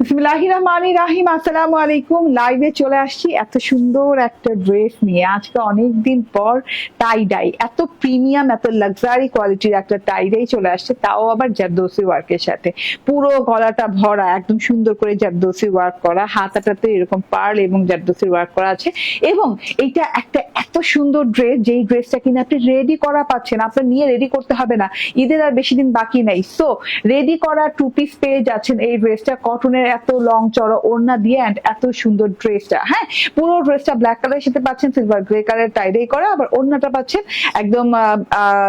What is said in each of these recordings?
বিসমিল্লাহি রহমানি রাহিম আসসালামু আলাইকুম লাইভে চলে আসছি এত সুন্দর একটা ড্রেস নিয়ে। আজকে অনেক দিন পর টাই ডাই এত প্রিমিয়াম এত লাক্সারি কোয়ালিটির একটা চলে আসছে, তাও আবার ওয়ার্কের সাথে। পুরো গলাটা ভরা, একদম সুন্দর করে জারদোসি ওয়ার্ক করা, হাতাটাতে এরকম পার্ল এবং জারদোসি ওয়ার্ক করা আছে। এবং এইটা একটা এত সুন্দর ড্রেস যেই ড্রেসটা কিনা আপনি রেডি করা পাচ্ছেন, আপনার নিয়ে রেডি করতে হবে না। ঈদের আর বেশি দিন বাকি নাই। সো রেডি করা টু পিস পেয়ে যাচ্ছেন এই ড্রেসটা কটনের এত লং চড়া ওড়না দিয়ে অ্যান্ড এত সুন্দর ড্রেসটা হ্যাঁ? পুরো ড্রেসটা ব্ল্যাক কালারের সাথে পাচ্ছেন সিলভার গ্রে কালার টাইডাই করা, আবার ওড়নাটা পাচ্ছেন একদম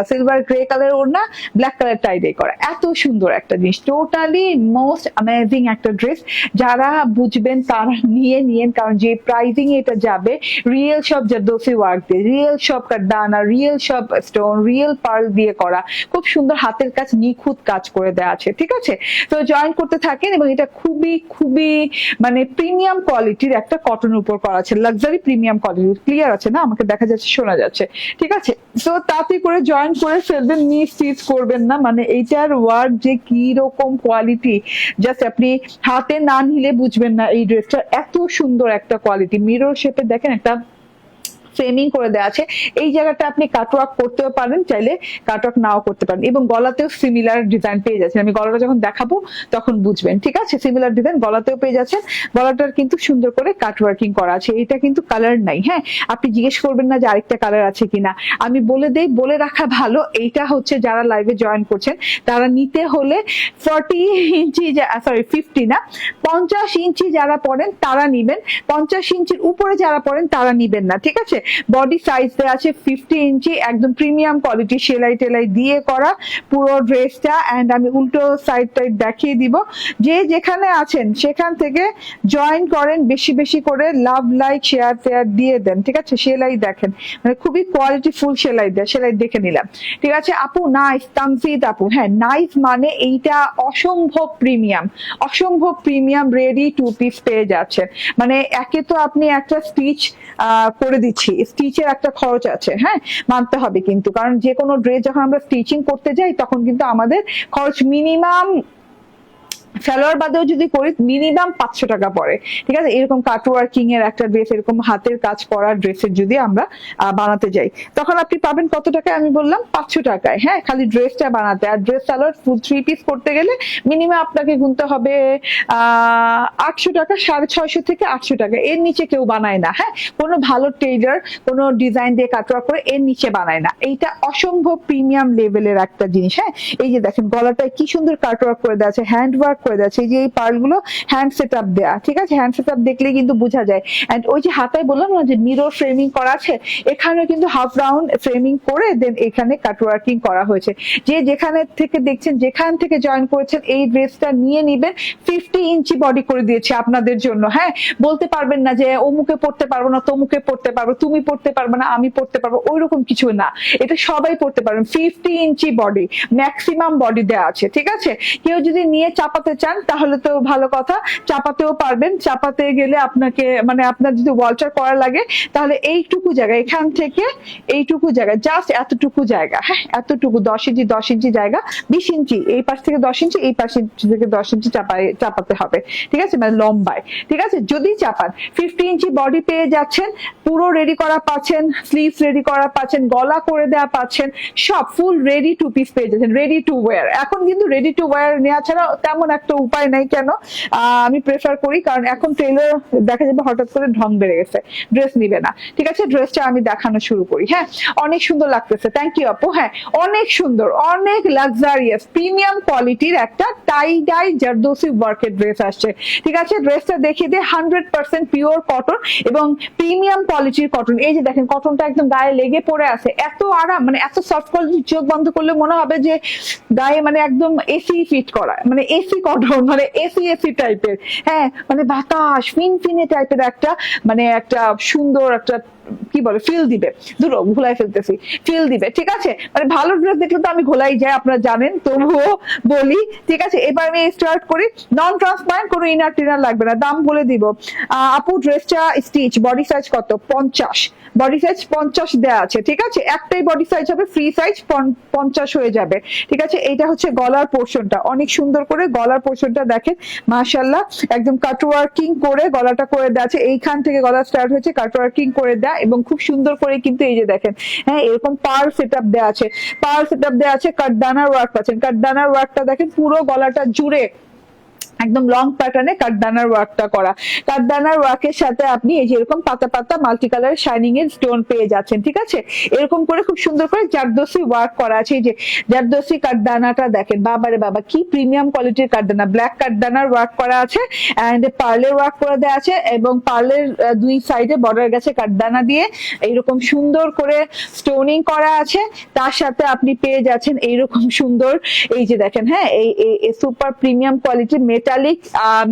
সিলভার গ্রে কালার ওড়না ব্ল্যাক কালার টাইডাই করা। এত সুন্দর একটা জিনিস টোটালি মোস্ট অ্যামেজিং একটা ড্রেস যারা বুঝবেন, তারা নিয়ে নিয়েন, কারণ যে প্রাইজিং এটা যাবে রিয়েল সব জারদোসি ওয়ার্ক দিয়ে রিয়েল সব দানা রিয়েল সব স্টোন রিয়েল পার্ল দিয়ে করা। খুব সুন্দর হাতের কাজ, নিখুঁত কাজ করে দেওয়া আছে, ঠিক আছে? তো জয়েন করতে থাকেন এবং এটা খুবই খুবই মানে প্রিমিয়াম কোয়ালিটির একটা কটন উপর করা আছে। লাক্সারি প্রিমিয়াম কোয়ালিটির ক্লিয়ার আছে না? আমাকে দেখা যাচ্ছে, শোনা যাচ্ছে। ঠিক আছে? সো তাতে করে জয়েন করে ফেলবেন নি স্টিচ করবেন না। মানে এইটার ওয়ার্ক যে কি রকম কোয়ালিটি জাস্ট আপনি হাতে না নিলে বুঝবেন না এই ড্রেসটা এত সুন্দর একটা কোয়ালিটি মিরর শেপে দেখেন একটা ফ্রেমিং করে দেওয়া আছে। এই জায়গাটা আপনি কাটওয়ার্ক করতেও পারেন, চাইলে কাটওয়ার্ক নাও করতে পারেন। এবং গলাতেও সিমিলার ডিজাইন পেয়ে যাচ্ছেন। আমি গলাটা যখন দেখাবো, তখন বুঝবেন, ঠিক আছে? সিমিলার ডিজাইন গলাতেও পেয়ে যাচ্ছেন। গলাটার কিন্তু সুন্দর করে কাটওয়ার্কিং করা আছে। এটা কিন্তু কালার নাই হ্যাঁ? আপনি জিজ্ঞেস করবেন না যে আরেকটা কালার আছে কিনা। আমি বলে দেই, বলে রাখা ভালো। এইটা হচ্ছে যারা লাইভে জয়েন করছেন, তারা নিতে হলে ফর্টি ইঞ্চি সরি ফিফটি না, পঞ্চাশ ইঞ্চি যারা পড়েন, তারা নিবেন। পঞ্চাশ ইঞ্চির উপরে যারা পড়েন, তারা নিবেন না, ঠিক আছে? বডি সাইজ দেওয়া আছে ফিফটি ইঞ্চি, একদম প্রিমিয়াম কোয়ালিটি সেলাই টেলাই দিয়ে করা পুরো ড্রেসটা অ্যান্ড আমি উল্টো সাইড টাইড দেখিয়ে দিব। যে যেখানে আছেন, সেখান থেকে জয়েন করেন, বেশি বেশি করে লাভ লাইক শেয়ার ফেয়ার দিয়ে দেন, ঠিক আছে? সেলাই দেখেন। মানে খুবই কোয়ালিটি ফুল সেলাই দেয়, সেলাই দেখে নিলাম। ঠিক আছে? আপু নাইস তামসিদ আপু হ্যাঁ নাইস মানে এইটা অসম্ভব প্রিমিয়াম অসম্ভব প্রিমিয়াম রেডি টু পিস পেয়ে যাচ্ছেন। মানে একে তো আপনি একটা স্টিচ করে দিচ্ছি স্টিচের একটা খরচ আছে হ্যাঁ? মানতে হবে কিন্তু। কারণ যে কোনো ড্রেস যখন আমরা স্টিচিং করতে যাই, তখন কিন্তু আমাদের খরচ মিনিমাম সালোয়ার বাদেও যদি করি মিনিমাম পাঁচশো টাকা পড়ে। ঠিক আছে? এরকম কাটওয়ার্কিং এর একটা ড্রেস এরকম হাতের কাজ করা ড্রেসের যদি আমরা বানাতে যাই, তখন আপনি পাবেন কত টাকায়? আমি বললাম পাঁচশো টাকায়। হ্যাঁ খালি ড্রেসটা বানাতে। আর dress salwar full three piece করতে গেলে মিনিমাম আপনাকে গুনতে হবে আটশো টাকা, সাড়ে ছয়শো থেকে আটশো টাকা। এর নিচে কেউ বানায় না। হ্যাঁ কোনো ভালো টেইলার কোনো ডিজাইন দিয়ে কাটওয়ার্ক করে এর নিচে বানায় না। এইটা অসম্ভব প্রিমিয়াম লেভেলের একটা জিনিস। হ্যাঁ এই যে দেখেন, গলাটায় কি সুন্দর কাটওয়ার্ক করে দেওয়া আছে। হ্যান্ড ওয়ার্ক করে দেওয়া আছে। এই যে এই পার্লগুলো হ্যান্ড সেট আপ দেওয়া ঠিক আছে? হ্যান্ড সেট আপ দেখলে কিন্তু বোঝা যায়। এন্ড ওই যে হাতায় বললাম না যে মিরর ফ্রেমিং করা আছে, এখানেও কিন্তু হাফ রাউন্ড ফ্রেমিং করে দেন এখানে কাটওয়ার্কিং করা হয়েছে। যে যেখানে থেকে দেখছেন, যেখান থেকে জয়েন করেছেন, এই ড্রেসটা নিয়ে নিবেন ফিফটি ইঞ্চি বডি করে দিয়েছে আপনাদের জন্য হ্যাঁ? বলতে পারবেন না যে অমুকে পড়তে পারব না, তমুকে পড়তে পারব, তুমি পড়তে পারবে না, আমি পড়তে পারব ওই রকম কিছু না। এটা সবাই পড়তে পারবেন। Fifty inch body maximum body দেওয়া আছে, ঠিক আছে? কেউ যদি নিয়ে চাপাতে চান, তাহলে তো ভালো কথা। চাপাতেও পারবেন। চাপাতে গেলে আপনাকে মানে আপনার যদি ওয়ালটার করা লাগে, তাহলে এইটুকু জায়গা, এখান থেকে এইটুকু জায়গা জাস্ট এতটুকু জায়গা হ্যাঁ? এতটুকু, দশ ইঞ্চি দশ ইঞ্চি জায়গা, বিশ ইঞ্চি, এই পাশ থেকে দশ ইঞ্চি, এই পাশ ইঞ্চি থেকে দশ ইঞ্চি চাপাই চাপাতে হবে। ঠিক আছে? মানে লম্বায়। ঠিক আছে? যদি চাপান ফিফটি ইঞ্চি বডি পেয়ে যাচ্ছেন, পুরো রেডি করা পাচ্ছেন স্লিভস রেডি করা পাচ্ছেন, গলা করে দেওয়া পাচ্ছেন, সব ফুল রেডি টু পিস পেয়ে যাচ্ছেন রেডি টু ওয়্যার এখন কিন্তু রেডি টু ওয়্যার নেওয়া ছাড়া তেমন একটা উপায় নাই কেন? আমি প্রেফার করি, কারণ এখন ট্রেলার দেখা যাবে হঠাৎ করে ঢং বেড়ে গেছে ড্রেস নিবে না। ঠিক আছে? ড্রেসটা আমি দেখানো শুরু করি হ্যাঁ? অনেক সুন্দর লাগতেছে থ্যাংক ইউ আপু হ্যাঁ? অনেক সুন্দর, অনেক লাক্সারিয়াস প্রিমিয়াম কোয়ালিটির একটা টাই ডাই জারদোসি ওয়ার্কের ড্রেস আসছে। ঠিক আছে ড্রেসটা দেখিয়ে দিয়ে হান্ড্রেড পার্সেন্ট পিওর কটন এবং প্রিমিয়াম কোয়ালিটির কটন এই যে দেখেন কটনটা একদম গায়ে লেগে পড়ে আছে। এত আরাম মানে এত সফট কোয়ালিটি চোখ বন্ধ করলে মনে হবে যে গায়ে মানে একদম এসি ফিট করা মানে এসি কটন মানে এসি এসি টাইপের হ্যাঁ মানে বাতাস ফিন ফিনে টাইপের একটা মানে একটা সুন্দর একটা কি বলে ফিল দিবে। দুটো ঘোলাই ফেলতেছি। ফিল দিবে, ঠিক আছে? মানে ভালো ড্রেস দেখলে তো আমি ঘোলাই যাই, আপনারা জানেন, তবুও বলি, ঠিক আছে? এবার আমি স্টার্ট করি। নন ট্রান্সপারেন্ট কোনো ইনার টিনার লাগবে না। দাম বলে দিব। আপু ড্রেসটা স্টিচ বডি সাইজ কত? পঞ্চাশ। বডি সাইজ পঞ্চাশ দেওয়া আছে, ঠিক আছে? একটাই বডি সাইজ হবে ফ্রি সাইজ পঞ্চাশ হয়ে যাবে। ঠিক আছে? এইটা হচ্ছে গলার পোর্শনটা অনেক সুন্দর করে গলার পোর্শনটা দেখেন। মাশাল্লাহ একদম কাটওয়ার্কিং করে গলাটা করে দেওয়া আছে। এইখান থেকে গলা স্টার্ট হয়েছে কাটওয়ার্কিং করে দেয়া এবং খুব সুন্দর করে কিন্তু এই যে দেখেন হ্যাঁ এরকম পার সেট আপ দেওয়া আছে। পার সেট আপ দেওয়া আছে কাঠদানার ওয়ার্ক পাচ্ছেন। কাঠদানার ওয়ার্কটা দেখেন পুরো গলাটা জুড়ে একদম লং প্যাটার্নে কাঠদানার ওয়ার্কটা করা। কাঠদানার ওয়ার্কের সাথে আপনি এই যে এরকম পাতা পাতা মাল্টি কালার শাইনিং এর স্টোন পেয়ে যাচ্ছেন, ঠিক আছে? এরকম করে খুব সুন্দর করে জারদোসি ওয়ার্ক করা আছে। এই যে জারদোসি কাঠদানাটা দেখেন, বাবারে বাবা, কি প্রিমিয়াম কোয়ালিটির কাঠদানা। ব্ল্যাক কাঠদানার ওয়ার্ক করা আছে এন্ড পার্লের ওয়ার্ক করে দেওয়া আছে এবং পার্লের দুই সাইডে বর্ডার গেছে কাঠদানা দিয়ে। এইরকম সুন্দর করে স্টোনিং করা আছে। তার সাথে আপনি পেয়ে যাচ্ছেন এইরকম সুন্দর, এই যে দেখেন হ্যাঁ এই সুপার প্রিমিয়াম কোয়ালিটির মেটালিক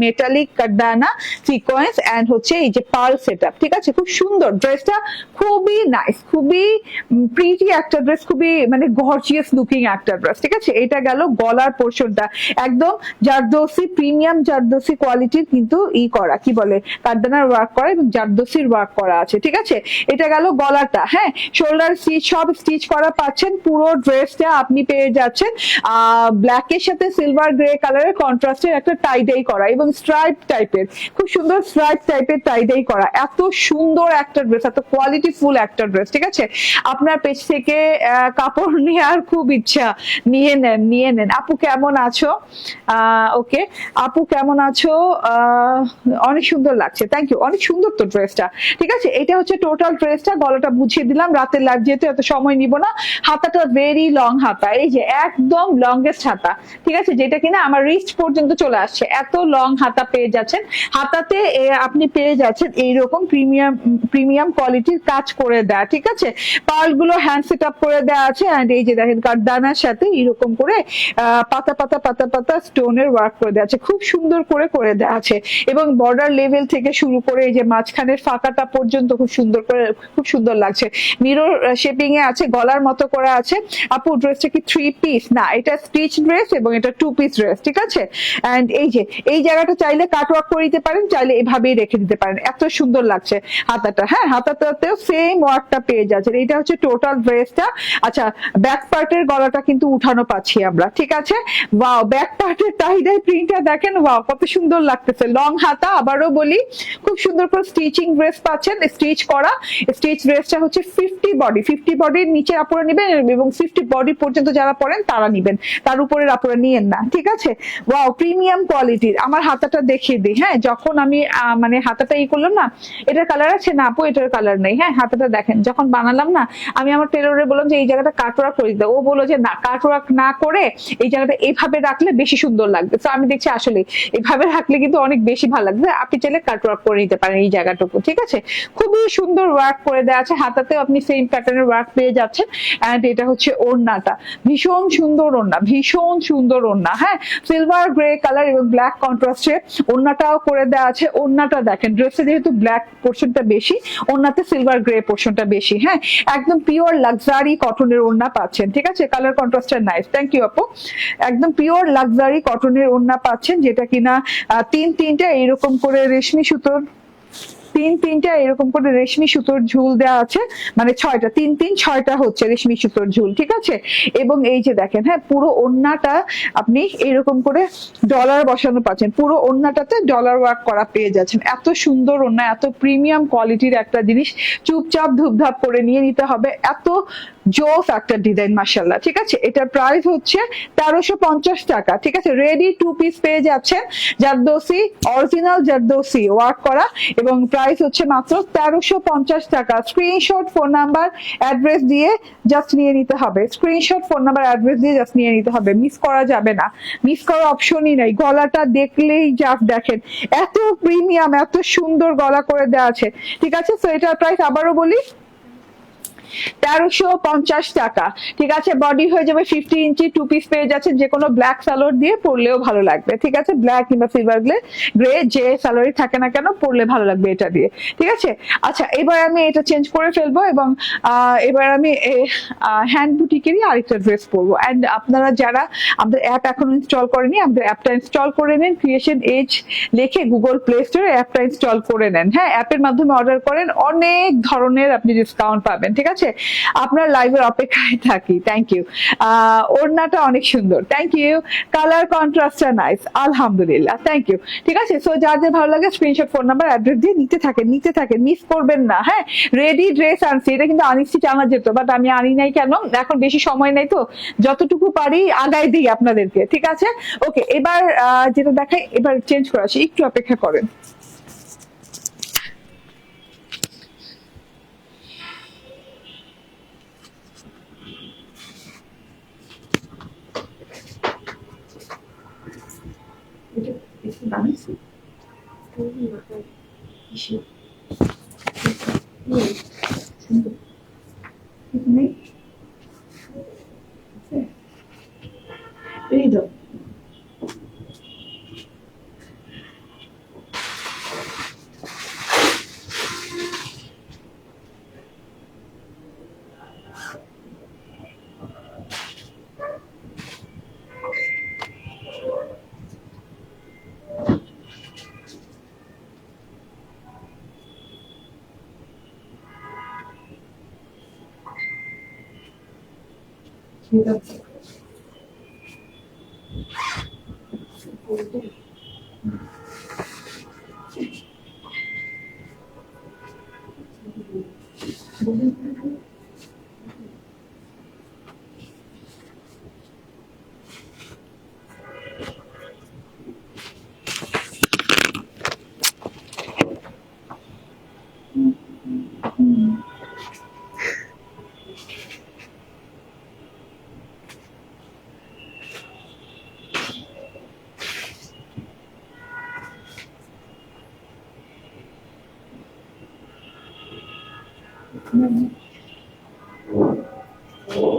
মেটালিক কাঠদানা সিকোয়েন্স এন্ড হচ্ছে এই যে পার্ল সেট ঠিক আছে? খুব সুন্দর। ড্রেসটা খুবই নাইস খুবই প্রিটি একটা ড্রেস খুবই মানে গর্জিয়াস লুকিং একটা ড্রেস ঠিক আছে? এটা গেল গলার পোর্শনটা একদম জারদোসি প্রিমিয়াম জারদোসি কোয়ালিটির কিন্তু ই করা, কি বলে? কাঠদানার ওয়ার্ক করা এবং জারদোসির ওয়ার্ক করা আছে, ঠিক আছে? এটা গেল গলাটা হ্যাঁ? শোল্ডার স্টিচ সব স্টিচ করা পাচ্ছেন, পুরো ড্রেসটা আপনি পেয়ে যাচ্ছেন ব্ল্যাকের সাথে সিলভার গ্রে কালারের কন্ট্রাস্টের একটা টাইডাই করা এবং স্ট্রাইপ টাইপের খুব সুন্দর স্ট্রাইপ টাইপের টাইডাই করা। এত সুন্দর একটা ড্রেস এত কোয়ালিটি ফুল একটা ড্রেস ঠিক আছে? আপনার পেজ থেকে কাপড় নেওয়ার খুব ইচ্ছা, নিয়ে নেন নিয়ে নেন। আপু কেমন আছো? ওকে আপু কেমন আছো? অনেক সুন্দর লাগছে। থ্যাংক ইউ অনেক সুন্দর তো ড্রেসটা ঠিক আছে? এটা হচ্ছে টোটাল ড্রেসটা গলাটা বুঝিয়ে দিলাম। রাতের লাইভ যেহেতু এত সময় নিব না, হাতাটা ভেরি লং হাতা, এই যে একদম লংগেস্ট হাতা, ঠিক আছে? যেটা কিনা আমার রিস্ট পর্যন্ত চলে আসছে। এত লং হাতা পেয়ে যাচ্ছেন। হাতাতে আপনি পেয়ে যাচ্ছেন এইরকম প্রিমিয়াম প্রিমিয়াম কোয়ালিটির কাজ করে দেয়া, ঠিক আছে? পার্লগুলো হ্যান্ড সেট আপ করে দেওয়া আছে অ্যান্ড এই যে দেখেন কাঠদানার সাথে এরকম করে পাতা পাতা পাতা পাতা স্টোনের ওয়ার্ক করে দেওয়া আছে। খুব সুন্দর করে করে দেওয়া আছে। এবং বর্ডার লেভেল থেকে শুরু করে এই যে মাঝখানের ফাঁকাটা পর্যন্ত খুব সুন্দর করে, খুব সুন্দর লাগছে। মিরর শেপিং এ আছে, গলার মতো করা আছে। আপু ড্রেসটা কি থ্রি পিস না, এটা স্টিচ ড্রেস এবং এটা টু পিস ড্রেস ঠিক আছে? এন্ড এই যে, এই জায়গাটা চাইলে কাট ওয়ার্ক করে দিতে পারেন, চাইলে এভাবেই রেখে দিতে পারেন। এত সুন্দর লাগছে হাতাটা। হ্যাঁ হাতাটাতেও সেম ওয়ার্কটা পেয়ে যাচ্ছে এটা হচ্ছে টোটাল ড্রেসটা আচ্ছা ব্যাক পার্টের গলাটা কিন্তু উঠানো পাচ্ছি আমরা, ঠিক আছে? ওয়াও ব্যাক পার্টের টাইডাই প্রিন্টটা দেখেন ওয়াও কত সুন্দর লাগতেছে। লং হাতা, আবারও বলি, খুব সুন্দর করে স্টিচিং ড্রেস পাচ্ছেন স্টিচ করা। স্টিচ ড্রেসটা হচ্ছে ফিফটি বডি ফিফটি বডির নিচে আপনারা নেবেন এবং ফিফটি বডি পর্যন্ত যারা পরেন তারা নিবেন। তার উপরে আপনারা নিয়েন না, ঠিক আছে? ওয়াও প্রিমিয়াম কোয়ালিটির আমার হাতাটা দেখিয়ে দিই হ্যাঁ? যখন আমি মানে হাতাটা ই করলাম না, এটার কালার আছে না আপু, এটার কালার নেই হ্যাঁ? হাতাটা দেখেন, যখন বানালাম না, আমি আমার টেলরে বললাম যে, এই জায়গাটা কাটওয়ার্ক করে দিতে। ও বলল যে, না, কাটওয়ার্ক না করে এই জায়গাটা এইভাবে রাখলে বেশি সুন্দর লাগবে। তো আমি দেখছি আসলে এইভাবে রাখলে কিন্তু অনেক বেশি ভালো লাগবে। আপনি চাইলে কাটওয়ার্ক করে নিতে পারেন এই জায়গাটুকু, ঠিক আছে? খুবই সুন্দর ওয়ার্ক করে দেওয়া আছে। হাতাতেও আপনি সেম প্যাটার্নের ওয়ার্ক পেয়ে যাচ্ছেন। অ্যান্ড এটা হচ্ছে ওড়নাটা। ভীষণ সুন্দর ওড়না, ভীষণ সুন্দর ওড়না হ্যাঁ? সিলভার গ্রে কালার ব্ল্যাক কন্ট্রাস্টে ওন্নাটাও করে দেওয়া আছে ওন্নাটা দেখেন ড্রেসে যেহেতু ব্ল্যাক পোর্শনটা বেশি ওন্নাতে সিলভার গ্রে পোর্শনটা বেশি হ্যাঁ? একদম পিওর লাক্সারি কটনের ওন্না পাচ্ছেন, ঠিক আছে? কালার কন্ট্রাস্টটা নাইস থ্যাংক ইউ আপু। একদম পিওর লাক্সারি কটনের ওন্না পাচ্ছেন, যেটা কিনা তিন তিনটা এইরকম করে রেশমি সুতোর তিন, তিনটা এরকম করে রেশমি সুতোর ঝুল দেওয়া আছে। মানে ছয়টা, তিন তিন, ছয়টা হচ্ছে রেশমি সুতোর ঝুল, ঠিক আছে? এবং এই যে দেখেন হ্যাঁ পুরো ওন্নাটা আপনি এরকম করে ডলার বসানো পাচ্ছেন। পুরো ওন্নাটাতে ডলার ওয়ার্ক করা পেয়ে যাচ্ছেন। এত সুন্দর ওন্না এত প্রিমিয়াম কোয়ালিটির একটা জিনিস। চুপচাপ ধুপধাপ করে নিয়ে নিতে হবে। এত জোস একটা ডিজাইন মার্শাল্লাহ ঠিক আছে? এটার প্রাইস হচ্ছে তেরোশো পঞ্চাশ টাকা, ঠিক আছে? রেডি টু পিস পেয়ে যাচ্ছেন জারদোসি অরিজিনাল জারদোসি ওয়ার্ক করা, এবং প্রাইস হচ্ছে মাত্র তেরোশো পঞ্চাশ টাকা। স্ক্রিনশট ফোন নাম্বার অ্যাড্রেস দিয়ে জাস্ট নিয়ে নিতে হবে। স্ক্রিনশট ফোন নাম্বার অ্যাড্রেস দিয়ে জাস্ট নিয়ে নিতে হবে। মিস করা যাবে না। মিস করার অপশনই নাই। গলাটা দেখলেই জাস্ট দেখেন। এত প্রিমিয়াম এত সুন্দর গলা করে দেওয়া আছে, ঠিক আছে? তো এটার প্রাইস আবারও বলি তেরোশো পঞ্চাশ টাকা। ঠিক আছে বডি হয়ে যাবে ফিফটি ইঞ্চি টু পিস পেয়ে যাচ্ছে যে কোনো ব্ল্যাক সালোয়ার দিয়ে পরলেও ভালো লাগবে। ঠিক আছে ব্ল্যাক কিংবা সিলভার গ্লে গ্রে যে সালোয়ারই থাকে না কেন, পরলে ভালো লাগবে এটা দিয়ে। ঠিক আছে? আচ্ছা এবার আমি এটা চেঞ্জ করে ফেলব এবং এবার আমি হ্যান্ড বুটিকেরই আরেকটা ড্রেস পরবো। অ্যান্ড আপনারা যারা আমাদের অ্যাপ এখনও ইনস্টল করেনি, আমাদের অ্যাপটা ইনস্টল করে নেন। ক্রিয়েশন এজ লিখে গুগল প্লে স্টোরে অ্যাপটা ইনস্টল করে নেন। হ্যাঁ অ্যাপের মাধ্যমে অর্ডার করেন, অনেক ধরনের আপনি ডিসকাউন্ট পাবেন। ঠিক আছে? আপনার লাইভের অপেক্ষায় থাকি। থ্যাংক ইউ ওড়নাটা অনেক সুন্দর। থ্যাংক ইউ কালার কন্ট্রাস্টটা নাইস আলহামদুলিল্লাহ। থ্যাংক ইউ ঠিক আছে? সো যার যে ভালো লাগে স্ক্রিনশট ফোন নাম্বার অ্যাড্রেস দিয়ে নিতে থাকেন নিতে থাকেন মিস করবেন না। হ্যাঁ? রেডি ড্রেস আনছি এটা কিন্তু আনিসি আনা যেত বাট আমি আনি নাই কেন? এখন বেশি সময় নাই তো। যতটুকু পারি আগাই দিই আপনাদেরকে। ঠিক আছে? ওকে এবার যেটা দেখাই, এবার চেঞ্জ করা আছে একটু অপেক্ষা করেন। ダメですね。コーヒーは一緒。ねえ。ねえ。এই দাও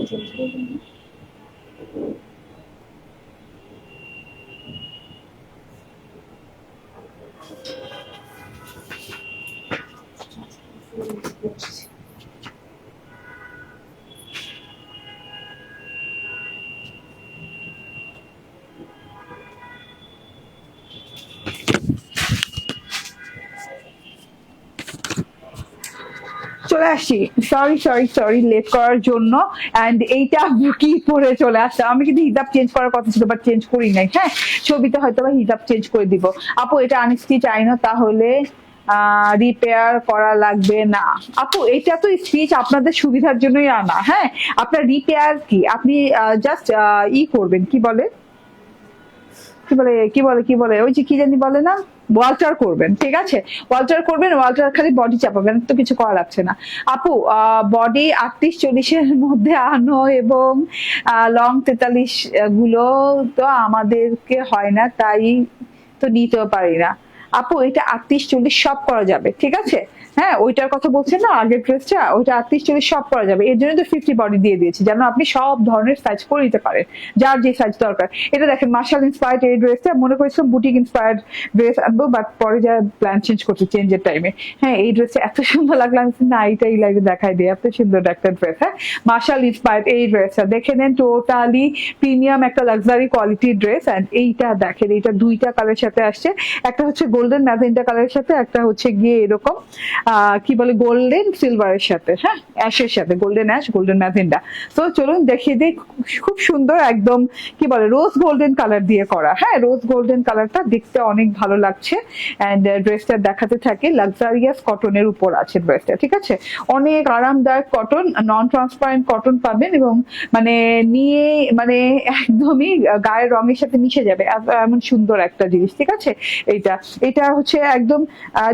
চলে আসছি সরি সরি সরি লেট করার জন্য। অ্যান্ড এইটা কি পরে চলে আসছে? আমি কিন্তু হিজাব চেঞ্জ করার কথা ছিল বাট চেঞ্জ করি নাই। হ্যাঁ ছবিতে হয়তো বা হিজাব চেঞ্জ করে দিব। আপু, এটা আনিস্টি চাই না, তাহলে রিপেয়ার করা লাগবে না। আপু, এটা তো স্পিচ আপনাদের সুবিধার জন্যই আনা। হ্যাঁ আপনার রিপেয়ার কি? আপনি জাস্ট ই করবেন, কি বলে? কি বলে কি বলে কি বলে, ওই যে কি জানি বলে না? ওয়াল্টার করবেন, ঠিক আছে? ওয়াল্টার করবেন, ওয়াল্টার খালি বডি চাপাবেন, তো কিছু করা লাগছে না। আপু বডি আটত্রিশ চল্লিশের মধ্যে আনো এবং লং তেতাল্লিশগুলো তো আমাদেরকে হয় না, তাই তো নিতেও পারি না। আপু, এটা আটত্রিশ চল্লিশ সব করা যাবে, ঠিক আছে? হ্যাঁ ওইটার কথা বলছেন না, আগের ড্রেসটা ওইটা আটত্রিশ চল্লিশ সব করা যাবে। এর জন্য তো ফিফটি বডি দিয়ে দিয়েছি, যেন আপনি সব ধরনের সাইজ করে নিতে পারেন, যার যে সাইজ দরকার। এটা দেখেন মার্শাল ইন্সপায়ার্ড এই ড্রেসটা মনে করেছিলাম বুটিক ইন্সপায়ার্ড ড্রেস আনব বাট পরে যা প্ল্যান চেঞ্জ করতে চেঞ্জের টাইমে হ্যাঁ এই ড্রেসটা এত সুন্দর লাগল, আমি না, এইটাই লাইভে দেখাই দিই এত সুন্দর একটা ড্রেস হ্যাঁ। মার্শাল ইন্সপায়ার্ড এই ড্রেসটা দেখে নেন টোটালি প্রিমিয়াম একটা লাক্সারি কোয়ালিটির ড্রেস অ্যান্ড এইটা দেখেন, এইটা দুইটা কালারের সাথে আসছে। একটা হচ্ছে গোল্ডেন ম্যাজেন্টা কালারের সাথে, একটা হচ্ছে গিয়ে এরকম কি বলে গোল্ডেন সিলভারের সাথে হ্যাঁ? অ্যাশের সাথে গোল্ডেন অ্যাশ গোল্ডেন ম্যাজেন্ডা তো চলুন দেখিয়ে দিই, খুব সুন্দর একদম, কি বলে রোজ গোল্ডেন কালার দিয়ে করা। হ্যাঁ রোজ গোল্ডেন কালারটা দেখতে অনেক ভালো লাগছে। অ্যান্ড ড্রেসটা দেখাতে থাকে লাক্সারিয়াস কটনের উপর আছে ড্রেসটা ঠিক আছে? অনেক আরামদায়ক কটন নন ট্রান্সপারেন্ট কটন পাবেন এবং মানে নিয়ে মানে একদমই গায়ের রঙের সাথে মিশে যাবে। এমন সুন্দর একটা জিনিস, ঠিক আছে? এইটা, এটা হচ্ছে একদম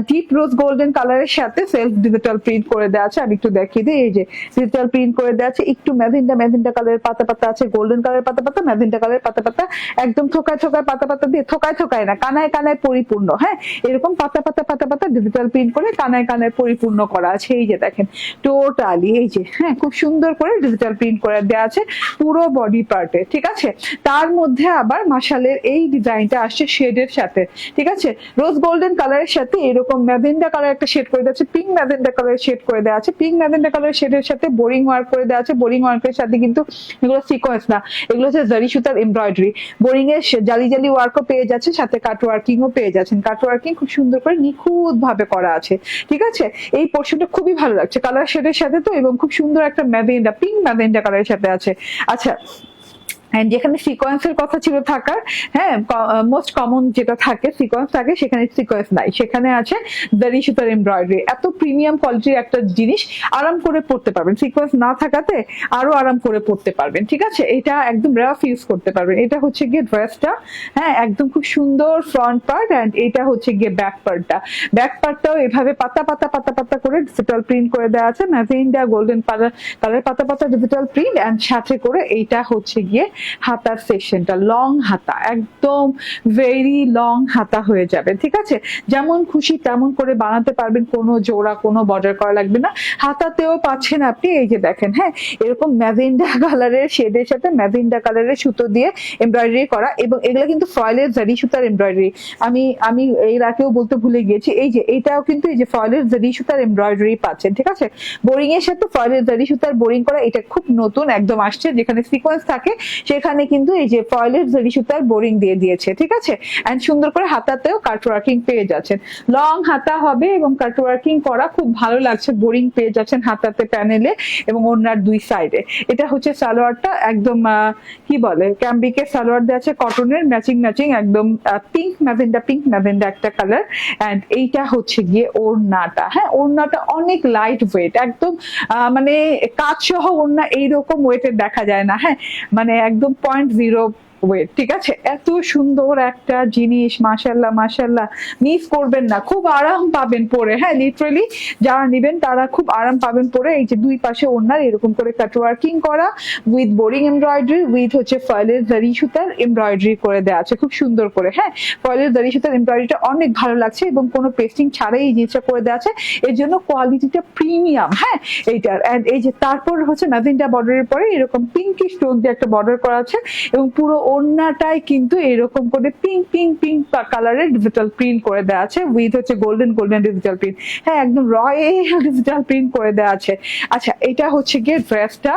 ডিপ রোজ গোল্ডেন কালারের সাথে সেলফ ডিজিটাল প্রিন্ট করে দেওয়া আছে। আমি একটু দেখিয়ে দিই, এই যে ডিজিটাল প্রিন্ট করে দেওয়া আছে, একটু ম্যাজেন্ডা ম্যাজেন্ডা কালারের পাতা পাতা আছে গোল্ডেন কালারের পাতা পাতা ম্যাজেন্ডা কালারের পাতা পাতা, একদম থোকায় থোকায় পাতা পাতা দিয়ে, থোকায় থোকায় না, কানায় কানায় পরিপূর্ণ হ্যাঁ? এরকম পাতা পাতা পাতা পাতা ডিজিটাল প্রিন্ট করে কানায় কানায় পরিপূর্ণ করা আছে, এই যে দেখেন টোটালি এই যে হ্যাঁ? খুব সুন্দর করে ডিজিটাল প্রিন্ট করে দেওয়া আছে পুরো বডি পার্টে ঠিক আছে? তার মধ্যে আবার মাসালের এই ডিজাইনটা আসছে শেডের সাথে, ঠিক আছে? রোজ গোল্ডেন কালারের সাথে এরকম ম্যাজেন্ডা কালার একটা শেড করে দেওয়া পিঙ্ক ম্যাজেন্ডা কালারের শেড করে দেওয়া আছে। পিঙ্ক ম্যাজেন্ডা কালারের শেডের সাথে বোরিং ওয়ার্ক করে দেওয়া আছে। বোরিং ওয়ার্কের সাথে কিন্তু এগুলো সিকোয়েন্স না। এগুলো হচ্ছে জারি সুতার এমব্রয়ডারি বোরিং এর জালি জালি ওয়ার্কও পেয়ে যাচ্ছে, সাথে কাট ওয়ার্কিংও পেয়ে যাচ্ছেন। কাট ওয়ার্কিং খুব সুন্দর করে নিখুঁত ভাবে করা আছে। ঠিক আছে? এই পোর্শনটা খুবই ভালো লাগছে। কালার শেডের সাথে তো এবং খুব সুন্দর একটা ম্যাজেন্ডা পিঙ্ক ম্যাজেন্ডা কালারের সাথে আছে। আচ্ছা যেখানে সিকোয়েন্সের কথা ছিল থাকার হ্যাঁ মোস্ট কমন যেটা থাকে সিকোয়েন্স থাকে, সেখানে সিকোয়েন্স নাই। সেখানে আছে দারি সুতার এমব্রয়ডারি এত প্রিমিয়াম কোয়ালিটির একটা জিনিস আরাম করে পড়তে পারবেন। সিকোয়েন্স না থাকাতে আরও আরাম করে পড়তে পারবেন, ঠিক আছে? এটা একদম রাফ ইউজ করতে পারবেন। এটা হচ্ছে গিয়ে ড্রেসটা হ্যাঁ একদম খুব সুন্দর ফ্রন্ট পার্ট অ্যান্ড এটা হচ্ছে গিয়ে ব্যাক পার্টটা ব্যাক পার্টটাও এভাবে পাতা পাতা পাতা পাতা করে ডিজিটাল প্রিন্ট করে দেওয়া আছে। ম্যাজেন্ডা গোল্ডেন কালার কালার পাতা পাতা ডিজিটাল প্রিন্ট অ্যান্ড সাথে করে এইটা হচ্ছে গিয়ে হাতার সেকশনটা লং হাতা, একদম ভেরি লং হাতা হয়ে যাবে, ঠিক আছে? যেমন খুশি তেমন করে বানাতে পারবেন, কোনো জোড়া, কোনো বর্ডার করা লাগবে না। হাতাতেও পাচ্ছেন আপনি, এই যে দেখেন হ্যাঁ? এরকম ম্যাজেন্ডা কালারের শেডের সাথে ম্যাজেন্ডা কালারের সুতো দিয়ে এমব্রয়ডারি করা এবং এগুলো কিন্তু ফয়েলের জারি সুতার এমব্রয়ডারি আমি আমি এর আগেও বলতে ভুলে গিয়েছি, এই যে এটাও কিন্তু এই যে ফয়েলের জারি সুতার এমব্রয়ডারি পাচ্ছেন, ঠিক আছে? বোরিং এর সাথে ফয়েলের জারি সুতার বোরিং করা, এটা খুব নতুন, একদম আসছে, যেখানে সিকোয়েন্স থাকে সেখানে কিন্তু এই যে ফয়েলের জারি সুতার বোরিং দিয়ে দিয়েছে, ঠিক আছে? এন্ড সুন্দর করে হাতাতেও কাট ওয়ার্কিং পেয়ে যাচ্ছেন। লং হাতা হবে এবং কাট ওয়ার্কিং করা খুব ভালো লাগছে বোরিং পেয়ে যাচ্ছেন হাতাতে প্যানেলে এবং ওনার দুই সাইডে এটা হচ্ছে সালোয়ারটা একদম কি বলে ক্যাম্বিকের সালোয়ার দেওয়া আছে কটনের ম্যাচিং ম্যাচিং একদম পিঙ্ক ম্যাজেন্ডা পিঙ্ক ম্যাজেন্ডা একটা কালার এন্ড এইটা হচ্ছে গিয়ে ওড়নাটা। হ্যাঁ ওড়নাটা অনেক লাইট ওয়েট একদম মানে কাজ সহ ওড়না এইরকম ওয়েটের দেখা যায় না। হ্যাঁ মানে একদম পয়েন্ট জিরো ওয়েট ঠিক আছে? এত সুন্দর একটা জিনিস মাশাল্লাহ মাশাল্লাহ মিস করবেন না, খুব আরাম পাবেন পরে হ্যাঁ লিটারালি যারা নেবেন তারা খুব আরাম পাবেন পরে। এই যে দুই পাশে ওনার এরকম করে কাট ওয়ার্কিং করা উইথ বোরিং এমব্রয়ডারি উইথ হচ্ছে ফয়েলের জারি সুতার এমব্রয়ডারি করে দেওয়া আছে, খুব সুন্দর করে হ্যাঁ। ফয়েলের জারি সুতার এমব্রয়ডারিটা অনেক ভালো লাগছে এবং কোনো পেস্টিং ছাড়াই এই জিনিসটা করে দেওয়া আছে। এর জন্য কোয়ালিটিটা প্রিমিয়াম হ্যাঁ এইটার। অ্যান্ড এই যে তারপর হচ্ছে ম্যাজেন্টা বর্ডারের পরে এরকম পিঙ্কি স্টোন দিয়ে একটা বর্ডার করা আছে এবং পুরো ওড়নাটাই কিন্তু এরকম করে পিঙ্ক পিঙ্ক পিঙ্ক কালারের ডিজিটাল প্রিন্ট করে দেওয়া আছে। উইথ হচ্ছে গোল্ডেন গোল্ডেন ডিজিটাল প্রিন্ট হ্যাঁ একদম রয়্যাল ডিজিটাল প্রিন্ট করে দেওয়া আছে। আচ্ছা এটা হচ্ছে গিয়ে ড্রেসটা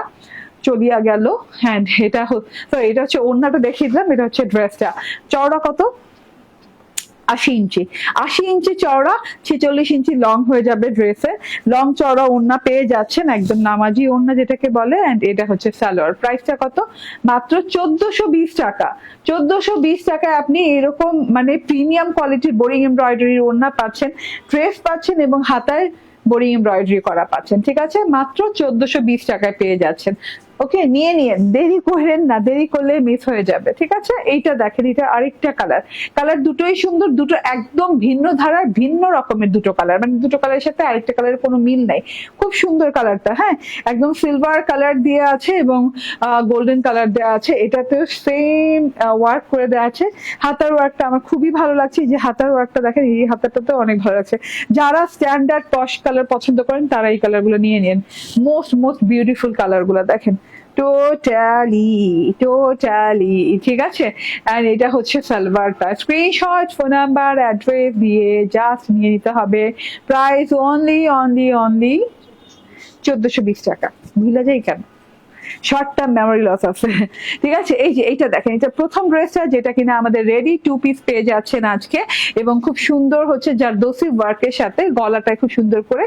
চলিয়া গেল। হ্যাঁ এটা তো এটা হচ্ছে ওড়নাটা দেখিয়ে দিলাম, এটা হচ্ছে ড্রেসটা চওড়া কত? আশি ইঞ্চি। আশি ইঞ্চি চওড়া, ছেচল্লিশ ইঞ্চি লং হয়ে যাবে ড্রেসে লং চওড়া ওড়না পেয়ে যাচ্ছেন একদম নামাজি ওড়না যেটাকে বলে অ্যান্ড এটা হচ্ছে সালোয়ার। প্রাইসটা কত? মাত্র চোদ্দশো বিশ টাকা। চোদ্দশো বিশ টাকায় আপনি এরকম মানে প্রিমিয়াম কোয়ালিটির বোরিং এমব্রয়ডারির ওড়না পাচ্ছেন ড্রেস পাচ্ছেন এবং হাতায় বোরিং এমব্রয়ডারি করা পাচ্ছেন। ঠিক আছে? মাত্র চোদ্দশো বিশ টাকায় পেয়ে যাচ্ছেন। ওকে নিয়ে নিয়ে, দেরি করেন না, দেরি করলে মিস হয়ে যাবে, ঠিক আছে? এইটা দেখেন, এটা আরেকটা কালার কালার দুটোই সুন্দর, দুটো একদম ভিন্ন ধারার ভিন্ন রকমের দুটো কালার মানে দুটো কালারের সাথে আরেকটা কালারের কোনো মিল নাই। খুব সুন্দর কালারটা হ্যাঁ? একদম সিলভার কালার দিয়ে আছে এবং গোল্ডেন কালার দেওয়া আছে। এটাতেও সেম ওয়ার্ক করে দেওয়া আছে। হাতার ওয়ার্কটা আমার খুবই ভালো লাগছে যে হাতার ওয়ার্কটা দেখেন, এই হাতাটাতেও অনেক ভালো লাগছে। যারা স্ট্যান্ডার্ড পশ কালার পছন্দ করেন, তারা এই কালারগুলো নিয়ে নিন। মোস্ট মোস্ট বিউটিফুল কালারগুলো দেখেন। টোটালি টোটালি ঠিক আছে? আর এটা হচ্ছে সালোয়ারটা স্ক্রিনশট ফোন নাম্বার অ্যাড্রেস দিয়ে জাস্ট নিয়ে নিতে হবে। প্রাইস অনলি অনলি অনলি চোদ্দশো বিশ টাকা। ভুলে যাই কেন? শর্ট টার্ম মেমোরি লস আছে। ঠিক আছে? এই যে, এইটা দেখেন, এটা প্রথম ড্রেসটা যেটা কিনা আমাদের রেডি টু পিস পেয়ে যাচ্ছেন আজকে এবং খুব সুন্দর হচ্ছে যার দোসি ওয়ার্কের সাথে গলাটা খুব সুন্দর করে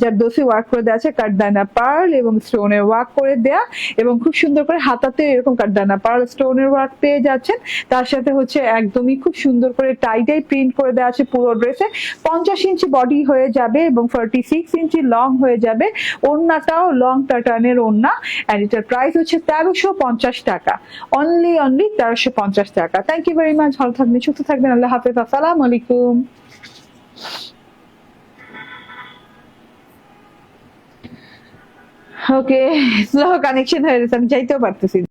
যার দোসি ওয়ার্ক করে দেওয়া আছে কাঠদানা পার্ল এবং স্টোনের ওয়ার্ক করে দেয়া এবং খুব সুন্দর করে হাতাতে এরকম কাঠদানা পার্ল স্টোনের ওয়ার্ক পেয়ে যাচ্ছেন। তার সাথে হচ্ছে একদমই খুব সুন্দর করে টাইটাই প্রিন্ট করে দেওয়া আছে পুরো ড্রেসে। পঞ্চাশ ইঞ্চি বডি হয়ে যাবে এবং ফর্টি সিক্স ইঞ্চি লং হয়ে যাবে। ওড়নাটাও লং প্যাটার্নের ওড়না। অ্যান্ড এটার প্রাইস হচ্ছে তেরোশো পঞ্চাশ টাকা। অনলি অনলি তেরোশো পঞ্চাশ টাকা। থ্যাংক ইউ ভেরি মাচ ভালো থাকবেন, সুস্থ থাকবেন, আল্লাহ হাফেজ, আসসালাম আলাইকুম। ওকে স্লো কানেকশন হয়ে গেছে, আমি যাইতেও পারতেছি।